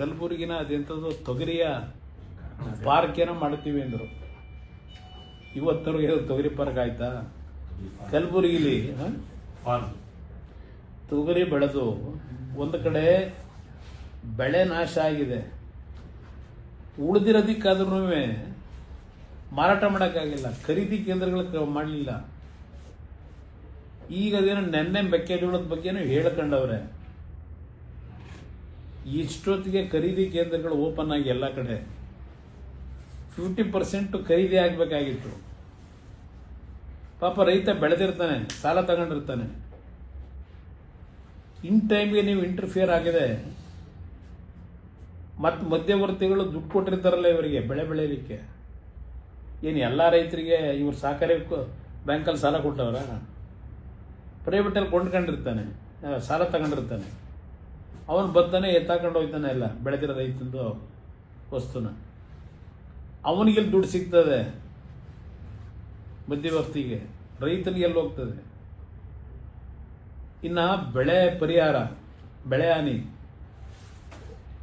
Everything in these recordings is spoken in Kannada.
ಕಲಬುರಗಿನ ಅದೆಂಥದ್ದು ತೊಗರಿಯ ಪಾರ್ಕ್ ಏನೋ ಮಾಡ್ತೀವಿ ಅಂದರು ಇವತ್ತರೆಗೆ ತೊಗರಿ ಪಾರ್ಕ್ ಆಯ್ತಾ? ಕಲಬುರಗಿಲಿ ತೊಗರಿ ಬೆಳೆದು ಒಂದು ಕಡೆ ಬೆಳೆ ನಾಶ ಆಗಿದೆ. ಉಳಿದಿರೋದಿಕ್ಕಾದ್ರೂ ಮಾರಾಟ ಮಾಡೋಕ್ಕಾಗಿಲ್ಲ. ಖರೀದಿ ಕೇಂದ್ರಗಳು ಮಾಡಲಿಲ್ಲ. ಈಗ ಅದೇನೋ ನೆನ್ನೆ ಮೆಕ್ಕೆಜೋಳದ ಬಗ್ಗೆನೂ ಹೇಳ್ಕೊಂಡವ್ರೆ. ಇಷ್ಟೊತ್ತಿಗೆ ಖರೀದಿ ಕೇಂದ್ರಗಳು ಓಪನ್ ಆಗಿ ಎಲ್ಲ ಕಡೆ ಫಿಫ್ಟಿ ಪರ್ಸೆಂಟು ಖರೀದಿ ಆಗಬೇಕಾಗಿತ್ತು. ಪಾಪ ರೈತ ಬೆಳೆದಿರ್ತಾನೆ, ಸಾಲ ತಗೊಂಡಿರ್ತಾನೆ. ಇನ್ ಟೈಮ್ಗೆ ನೀವು ಇಂಟರ್ಫಿಯರ್ ಆಗಿದೆ. ಮತ್ತು ಮಧ್ಯವರ್ತಿಗಳು ದುಡ್ಡು ಕೊಟ್ಟಿರ್ತಾರಲ್ಲ ಇವರಿಗೆ ಬೆಳೆ ಬೆಳೆಯಲಿಕ್ಕೆ. ಏನು ಎಲ್ಲ ರೈತರಿಗೆ ಇವರು ಸಹಕಾರಿ ಬ್ಯಾಂಕಲ್ಲಿ ಸಾಲ ಕೊಟ್ಟವ್ರ? ಪ್ರೈವೇಟಲ್ಲಿ ಕೊಂಡ್ಕೊಂಡಿರ್ತಾನೆ ಸಾಲ ತಗೊಂಡಿರ್ತಾನೆ. ಅವನು ಬರ್ತಾನೆ ಎತ್ತಾಕೊಂಡು ಹೋಗ್ತಾನೆ ಎಲ್ಲ ಬೆಳೆದಿರೋ ರೈತಂದು ವಸ್ತುನ. ಅವನಿಗೆಲ್ಲಿ ದುಡ್ಡು ಸಿಗ್ತದೆ? ಮಧ್ಯವರ್ತಿಗೆ, ರೈತನಿಗೆ ಎಲ್ಲಿ ಹೋಗ್ತದೆ? ಇನ್ನು ಬೆಳೆ ಪರಿಹಾರ, ಬೆಳೆ ಹಾನಿ.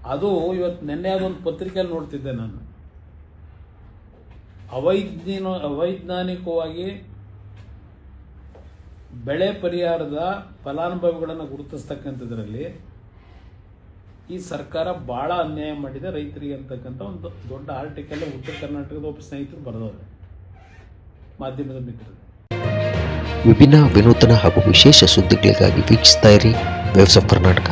ಅದು ಇವತ್ತು ನಿನ್ನೆ ಅದೊಂದು ಪತ್ರಿಕೆಯಲ್ಲಿ ನೋಡ್ತಿದ್ದೆ ನಾನು. ಅವೈಜ್ಞಾನ ಅವೈಜ್ಞಾನಿಕವಾಗಿ ಬೆಳೆ ಪರಿಹಾರದ ಫಲಾನುಭವಿಗಳನ್ನು ಗುರುತಿಸ್ತಕ್ಕಂಥದ್ರಲ್ಲಿ ಈ ಸರ್ಕಾರ ಭಾಳ ಅನ್ಯಾಯ ಮಾಡಿದೆ ರೈತರಿಗೆ ಅಂತಕ್ಕಂಥ ಒಂದು ದೊಡ್ಡ ಆರ್ಟಿಕಲ್ ಉತ್ತರ ಕರ್ನಾಟಕದ ಒಬ್ಬ ಸ್ನೇಹಿತರು ಬರೆದವ್ರೆ. ಮಾಧ್ಯಮದ ಮಿತ್ರರು. ವಿಭಿನ್ನ ವಿನೂತನ ಹಾಗೂ ವಿಶೇಷ ಸುದ್ದಿಗಳಿಗಾಗಿ ವೀಕ್ಷಿಸ್ತಾ ಇರಿ ವೇವ್ಸ್ ಕರ್ನಾಟಕ